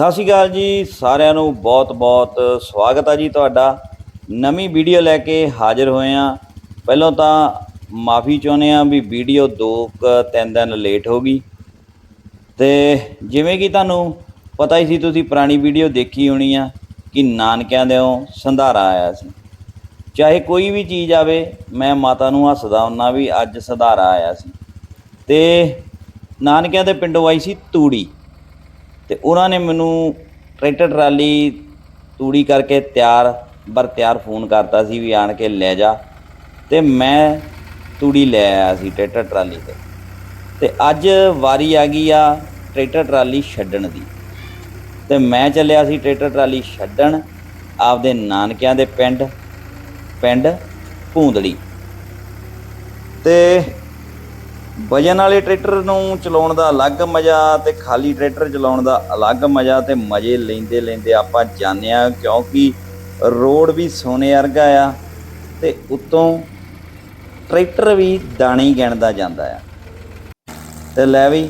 ਸਤਿ ਸ਼੍ਰੀ ਅਕਾਲ ਜੀ, ਸਾਰਿਆਂ ਨੂੰ ਬਹੁਤ-ਬਹੁਤ ਸਵਾਗਤ ਆ ਜੀ ਤੁਹਾਡਾ। ਨਵੀਂ ਵੀਡੀਓ ਲੈ ਕੇ ਹਾਜ਼ਰ ਹੋਏ ਆ। ਪਹਿਲਾਂ ਤਾਂ ਮਾਫੀ ਚਾਹੁੰਦੇ ਆ ਵੀ ਵੀਡੀਓ ਦੋ ਕੁ ਤਿੰਨ ਦਿਨ ਲੇਟ ਹੋ ਗਈ। ਤੇ ਜਿਵੇਂ ਕਿ ਤੁਹਾਨੂੰ ਪਤਾ ਹੀ ਸੀ, ਤੁਸੀਂ ਪੁਰਾਣੀ ਵੀਡੀਓ ਦੇਖੀ ਹੋਣੀ ਆ ਕਿ ਨਾਨਕਿਆਂ ਦੇੋਂ ਸੰਧਾਰਾ ਆਇਆ ਸੀ। ਚਾਹੇ ਕੋਈ ਵੀ ਚੀਜ਼ ਆਵੇ, ਮੈਂ ਮਾਤਾ ਨੂੰ ਹੱਸਦਾ ਹੁੰਨਾ ਵੀ ਅੱਜ ਸੰਧਾਰਾ ਆਇਆ ਸੀ। ਤੇ ਨਾਨਕਿਆਂ ਦੇ ਪਿੰਡੋਂ ਆਈ ਸੀ ਤੂੜੀ। ਤੇ ਉਹਨਾਂ ਨੇ ਮੈਨੂੰ ਟਰੈਕਟਰ ਟਰਾਲੀ ਤੂੜੀ ਕਰਕੇ ਤਿਆਰ, ਬਰ ਤਿਆਰ ਫੋਨ ਕਰਤਾ ਸੀ ਵੀ ਆਣ ਕੇ ਲੈ ਜਾ। ਤੇ ਮੈਂ ਤੂੜੀ ਲੈ ਆਇਆ ਸੀ ਟਰੈਕਟਰ ਟਰਾਲੀ ਤੇ। ਤੇ ਅੱਜ ਵਾਰੀ ਆ ਗਈ ਆ ਟਰੈਕਟਰ ਟਰਾਲੀ ਛੱਡਣ ਦੀ। ਤੇ ਮੈਂ ਚੱਲਿਆ ਸੀ ਟਰੈਕਟਰ ਟਰਾਲੀ ਛੱਡਣ ਆਪਦੇ ਨਾਨਕਿਆਂ ਦੇ ਪਿੰਡ ਪਿੰਡ ਭੂੰਦੜੀ। ਤੇ ਵਜਨ ਵਾਲੇ ਟਰੈਕਟਰ ਨੂੰ ਚਲਾਉਣ ਦਾ ਅਲੱਗ ਮਜ਼ਾ ਤੇ ਖਾਲੀ ਟਰੈਕਟਰ ਚਲਾਉਣ ਦਾ ਅਲੱਗ ਮਜ਼ਾ ਤੇ ਮਜ਼ੇ ਲੈਂਦੇ ਲੈਂਦੇ ਆਪਾਂ ਜਾਂਦੇ ਆ ਕਿਉਂਕਿ ਰੋਡ ਵੀ ਸੋਨੇ ਵਰਗਾ ਆ ਤੇ ਉੱਤੋਂ ਟਰੈਕਟਰ ਵੀ ਦਾਣੀ ਗਿਣਦਾ ਜਾਂਦਾ ਆ। ਤੇ ਲੈ ਵੀ,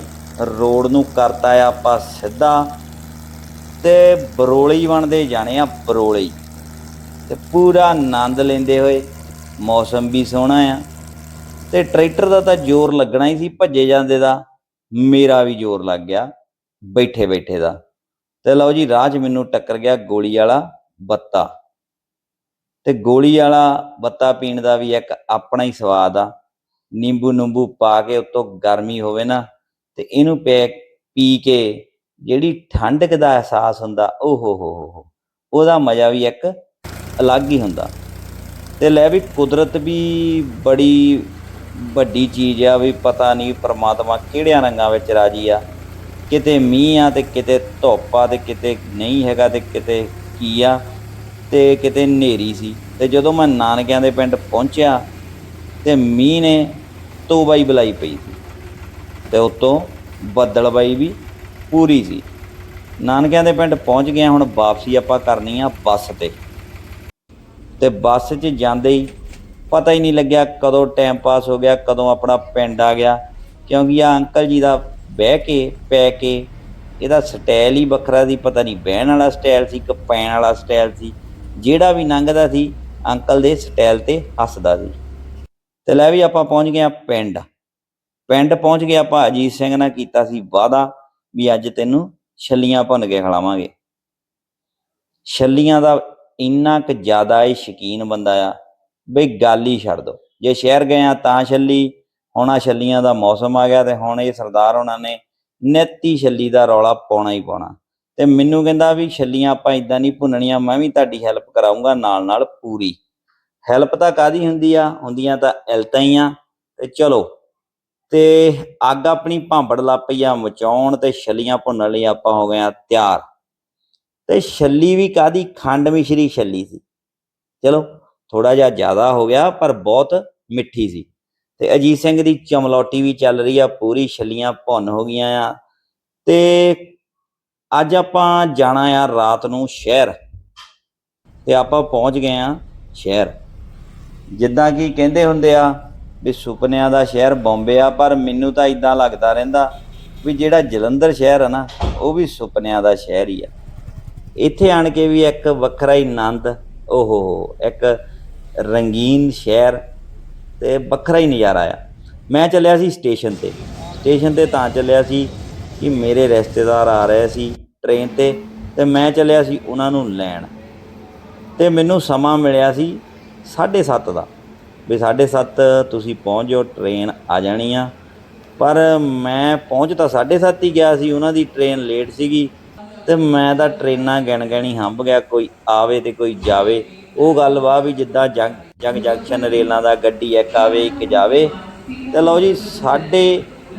ਰੋਡ ਨੂੰ ਕਰਤਾ ਆ ਆਪਾਂ ਸਿੱਧਾ ਤੇ ਬਰੋਲੀ ਬਣਦੇ ਜਾਣੇ ਆ ਬਰੋਲੀ। ਤੇ ਪੂਰਾ ਆਨੰਦ ਲੈਂਦੇ ਹੋਏ ਮੌਸਮ ਵੀ ਸੋਹਣਾ ਆ। ਤੇ ਟਰੈਕਟਰ ਦਾ ਤਾਂ ਜ਼ੋਰ ਲੱਗਣਾ ਹੀ ਸੀ, ਭੱਜੇ ਜਾਂਦੇ ਦਾ ਮੇਰਾ ਵੀ ਜ਼ੋਰ ਲੱਗ ਗਿਆ, ਬੈਠੇ ਬੈਠੇ ਦਾ। ਤੇ ਲਓ ਜੀ, ਰਾਹ 'ਚ ਮੈਨੂੰ ਟੱਕਰ ਗਿਆ ਗੋਲੀ ਵਾਲਾ ਬੱਤਾ। ਤੇ ਗੋਲੀ ਵਾਲਾ ਬੱਤਾ ਪੀਣ ਦਾ ਵੀ ਇੱਕ ਆਪਣਾ ਹੀ ਸਵਾਦ ਆ। ਨਿੰਬੂ ਨਿੰਬੂ ਪਾ ਕੇ ਉੱਤੋਂ ਗਰਮੀ ਹੋਵੇ ਨਾ, ਤੇ ਇਹਨੂੰ ਪੈ ਪੀ ਕੇ ਜਿਹੜੀ ਠੰਡਕ ਦਾ ਅਹਿਸਾਸ ਹੁੰਦਾ ਓ ਹੋ ਹੋ ਹੋ ਹੋ, ਉਹਦਾ ਮਜ਼ਾ ਵੀ ਇੱਕ ਅਲੱਗ ਹੀ ਹੁੰਦਾ। ਤੇ ਲੈ ਵੀ ਕੁਦਰਤ ਵੀ ਬੜੀ ਵੱਡੀ ਚੀਜ਼ ਆ ਵੀ ਪਤਾ ਨਹੀਂ ਪ੍ਰਮਾਤਮਾ ਕਿਹੜਿਆਂ ਰੰਗਾਂ ਵਿੱਚ ਰਾਜੀ ਆ। ਕਿਤੇ ਮੀਂਹ ਆ ਤੇ ਕਿਤੇ ਧੁੱਪ ਆ ਤੇ ਕਿਤੇ ਨਹੀਂ ਹੈਗਾ ਤੇ ਕਿਤੇ ਕੀ ਆ ਤੇ ਕਿਤੇ ਹਨੇਰੀ ਸੀ। ਤੇ ਜਦੋਂ ਮੈਂ ਨਾਨਕਿਆਂ ਦੇ ਪਿੰਡ ਪਹੁੰਚਿਆ ਤੇ ਮੀਂਹ ਨੇ ਤੋਬਾਈ ਬੁਲਾਈ ਪਈ ਸੀ। ਤੇ ਉਤੋਂ ਬੱਦਲਬਾਈ ਵੀ ਪੂਰੀ ਸੀ। ਨਾਨਕਿਆਂ ਦੇ ਪਿੰਡ ਪਹੁੰਚ ਗਿਆ, ਹੁਣ ਵਾਪਸੀ ਆਪਾਂ ਕਰਨੀ ਆ ਬੱਸ ਤੇ। ਤੇ ਬੱਸ 'ਚ ਜਾਂਦੇ ਹੀ ਪਤਾ ਹੀ ਨਹੀਂ ਲੱਗਿਆ ਕਦੋਂ ਟਾਈਮ ਪਾਸ ਹੋ ਗਿਆ, ਕਦੋਂ ਆਪਣਾ ਪਿੰਡ ਆ ਗਿਆ। ਕਿਉਂਕਿ ਆ ਅੰਕਲ ਜੀ ਦਾ ਬਹਿ ਕੇ, ਪੈ ਕੇ ਇਹਦਾ ਸਟਾਈਲ ਹੀ ਵੱਖਰਾ ਸੀ, ਪਤਾ ਨਹੀਂ ਬਹਿਣ ਵਾਲਾ ਸਟਾਈਲ ਸੀ ਕਿ ਪੈਣ ਵਾਲਾ ਸਟਾਈਲ ਸੀ। ਜਿਹੜਾ ਵੀ ਲੰਘਦਾ ਸੀ, ਅੰਕਲ ਦੇ ਸਟਾਈਲ ਤੇ ਹੱਸਦਾ ਸੀ। ਤੇ ਲੈ ਵੀ ਆਪਾਂ ਪਹੁੰਚ ਗਏ ਆ ਪਿੰਡ। ਪਿੰਡ ਪਹੁੰਚ ਕੇ ਆਪਾਂ, ਅਜੀਤ ਸਿੰਘ ਨਾਲ ਕੀਤਾ ਸੀ ਵਾਅਦਾ ਵੀ ਅੱਜ ਤੈਨੂੰ ਛੱਲੀਆਂ ਭੰਨ ਕੇ ਖਿਲਾਵਾਂਗੇ। ਛੱਲੀਆਂ ਦਾ ਇੰਨਾ ਕੁ ਜ਼ਿਆਦਾ ਇਹ ਸ਼ਕੀਨ ਬੰਦਾ ਆ। ਬਈ ਗੱਲ ਹੀ ਛੱਡ ਦੋ। ਜੇ ਸ਼ਹਿਰ ਗਏ ਆ ਤਾਂ ਛੱਲੀ, ਹੁਣ ਆ ਛੱਲੀਆਂ ਦਾ ਮੌਸਮ ਆ ਗਿਆ ਤੇ ਹੁਣ ਇਹ ਸਰਦਾਰ ਉਹਨਾਂ ਨੇ ਨਿੱਤੀ ਛੱਲੀ ਦਾ ਰੌਲਾ ਪਾਉਣਾ ਹੀ ਪਾਉਣਾ। ਤੇ ਮੈਨੂੰ ਕਹਿੰਦਾ ਵੀ ਛੱਲੀਆਂ ਆਪਾਂ ਇਦਾਂ ਨਹੀਂ ਭੁੰਨਣੀਆਂ, ਮੈਂ ਵੀ ਤੁਹਾਡੀ ਹੈਲਪ ਕਰਾਉਂਗਾ ਨਾਲ ਨਾਲ ਪੂਰੀ। ਹੈਲਪ ਤਾਂ ਕਾਦੀ ਹੁੰਦੀ ਆ? ਹੁੰਦੀਆਂ ਤਾਂ ਇਲਤਾਂ ਹੀ ਆ। ਤੇ ਚਲੋ, ਤੇ ਅੱਗ ਆਪਣੀ ਭਾਂਬੜ ਲਾ ਪਈ ਆ ਮਚਾਉਣ ਤੇ ਛੱਲੀਆਂ ਭੁੰਨਣ ਲਈ ਆਪਾਂ ਹੋ ਗਏ ਆ ਤਿਆਰ। ਤੇ ਛੱਲੀ ਵੀ ਕਾਦੀ ਖੰਡ ਮਿਸ਼ਰੀ ਛੱਲੀ ਸੀ। ਚਲੋ ਥੋੜਾ ਜਿਹਾ ਜ਼ਿਆਦਾ ਹੋ ਗਿਆ, ਪਰ ਬਹੁਤ ਮਿੱਠੀ ਸੀ। ਤੇ ਅਜੀਤ ਸਿੰਘ ਦੀ ਚਮਲੌਟੀ ਵੀ ਚੱਲ ਰਹੀ ਆ, ਪੂਰੀ ਛੱਲੀਆਂ ਭੁੰਨ ਹੋ ਗਈਆਂ ਆ। ਤੇ ਅੱਜ ਆਪਾਂ ਜਾਣਾ ਆ ਰਾਤ ਨੂੰ ਸ਼ਹਿਰ। ਤੇ ਆਪਾਂ ਪਹੁੰਚ ਗਏ ਆ ਸ਼ਹਿਰ। ਜਿੱਦਾਂ ਕਿ ਕਹਿੰਦੇ ਹੁੰਦੇ ਆ ਵੀ ਸੁਪਨਿਆਂ ਦਾ ਸ਼ਹਿਰ ਬੰਬੇ ਆ, ਪਰ ਮੈਨੂੰ ਤਾਂ ਇਦਾਂ ਲੱਗਦਾ ਰਹਿੰਦਾ ਵੀ ਜਿਹੜਾ ਜਲੰਧਰ ਸ਼ਹਿਰ ਆ ਨਾ, ਉਹ ਵੀ ਸੁਪਨਿਆਂ ਦਾ ਸ਼ਹਿਰ ਹੀ ਆ। ਇੱਥੇ ਆਣ ਕੇ ਵੀ ਇੱਕ ਵੱਖਰਾ ਹੀ ਆਨੰਦ, ਓਹੋ ਇੱਕ ਰੰਗੀਨ ਸ਼ਹਿਰ ਤੇ ਵੱਖਰਾ ਹੀ ਨਜ਼ਾਰਾ ਆ। ਮੈਂ ਚੱਲਿਆ ਸੀ ਸਟੇਸ਼ਨ ਤੇ। ਸਟੇਸ਼ਨ ਤੇ ਤਾਂ ਚੱਲਿਆ ਸੀ ਕਿ ਮੇਰੇ ਰਿਸ਼ਤੇਦਾਰ ਆ ਰਹੇ ਸੀ ਟ੍ਰੇਨ ਤੇ ਤੇ ਮੈਂ ਚੱਲਿਆ ਸੀ ਉਹਨਾਂ ਨੂੰ ਲੈਣ। ਤੇ ਮੈਨੂੰ ਸਮਾਂ ਮਿਲਿਆ ਸੀ 7:30 ਦਾ ਵੀ 7:30 ਤੁਸੀਂ ਪਹੁੰਚ ਜਾਓ, ਟ੍ਰੇਨ ਆ ਜਾਣੀ ਆ। ਪਰ ਮੈਂ ਪਹੁੰਚ ਤਾਂ 7:30 ਹੀ ਗਿਆ ਸੀ। ਉਹਨਾਂ ਦੀ ਟ੍ਰੇਨ ਲੇਟ ਸੀਗੀ। ਤੇ ਮੈਂ ਤਾਂ ਟ੍ਰੇਨਾਂ ਗਿਣ ਗਿਣੀ ਹੰਭ ਗਿਆ, ਕੋਈ ਆਵੇ ਤੇ ਕੋਈ ਜਾਵੇ। ਉਹ ਗੱਲ ਵਾ ਵੀ ਜਿੱਦਾਂ ਜੰਗ ਜੰਗ ਜੰਕਸ਼ਨ ਰੇਲਾਂ ਦਾ ਗੱਡੀ ਇੱਕ ਆਵੇ, ਇੱਕ ਜਾਵੇ। ਤੇ ਲਓ ਜੀ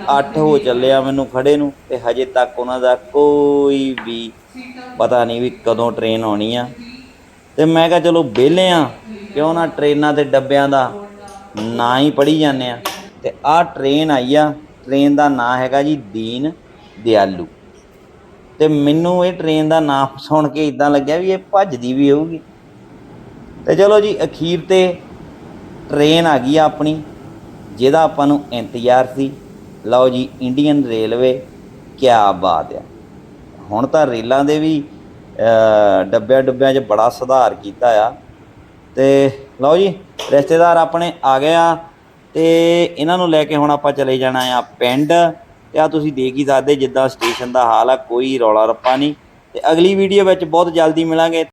8:30 ਹੋ ਚੱਲਿਆ ਮੈਨੂੰ ਖੜੇ ਨੂੰ ਤੇ ਹਜੇ ਤੱਕ ਉਹਨਾਂ ਦਾ ਕੋਈ ਵੀ ਪਤਾ ਨਹੀਂ ਵੀ ਕਦੋਂ ਟ੍ਰੇਨ ਆਉਣੀ ਆ। ਤੇ ਮੈਂ ਕਿਹਾ ਚਲੋ ਵਿਹਲੇ ਆ, ਕਿਉਂ ਨਾ ਟ੍ਰੇਨਾਂ ਤੇ ਡੱਬਿਆਂ ਦਾ ਨਾਂ ਹੀ ਪੜੀ ਜਾਂਦੇ ਆ। ਤੇ ਆਹ ਟ੍ਰੇਨ ਆਈ ਆ, ਟ੍ਰੇਨ ਦਾ ਨਾਂ ਹੈਗਾ ਜੀ ਦੀਨ ਦਿਆਲੂ। ਤੇ ਮੈਨੂੰ ਇਹ ਟ੍ਰੇਨ ਦਾ ਨਾਮ ਸੁਣ ਕੇ ਇਦਾਂ ਲੱਗਿਆ ਵੀ ਇਹ ਭੱਜਦੀ ਵੀ ਹੋਊਗੀ। ਤੇ ਚਲੋ ਜੀ ਅਖੀਰ ਤੇ ਟ੍ਰੇਨ ਆ ਗਈ ਆ ਆਪਣੀ ਜਿਹਦਾ ਆਪਾਂ ਨੂੰ ਇੰਤਜ਼ਾਰ ਸੀ। ਲਓ ਜੀ ਇੰਡੀਅਨ ਰੇਲਵੇ ਕਿਆ ਬਾਤ ਆ। ਹੁਣ ਤਾਂ ਰੇਲਾਂ ਦੇ ਵੀ ਅ, ਡੱਬਿਆਂ ਡੁੱਬਿਆਂ 'ਚ ਬੜਾ ਸੁਧਾਰ ਕੀਤਾ ਆ। ਤੇ ਲਓ ਜੀ ਰਿਸ਼ਤੇਦਾਰ ਆਪਣੇ ਆ ਗਏ ਆ। ਤੇ ਇਹਨਾਂ ਨੂੰ ਲੈ ਕੇ ਹੁਣ ਆਪਾਂ ਚਲੇ ਜਾਣਾ ਆ ਪਿੰਡ। ਤੇ ਆ ਤੁਸੀਂ ਦੇਖ ਹੀ ਸਕਦੇ ਜਿੱਦਾਂ ਸਟੇਸ਼ਨ ਦਾ ਹਾਲ ਆ, ਕੋਈ ਰੌਲਾ ਰੱਪਾ ਨਹੀਂ। ਤੇ ਅਗਲੀ ਵੀਡੀਓ ਵਿੱਚ ਬਹੁਤ ਜਲਦੀ ਮਿਲਾਂਗੇ।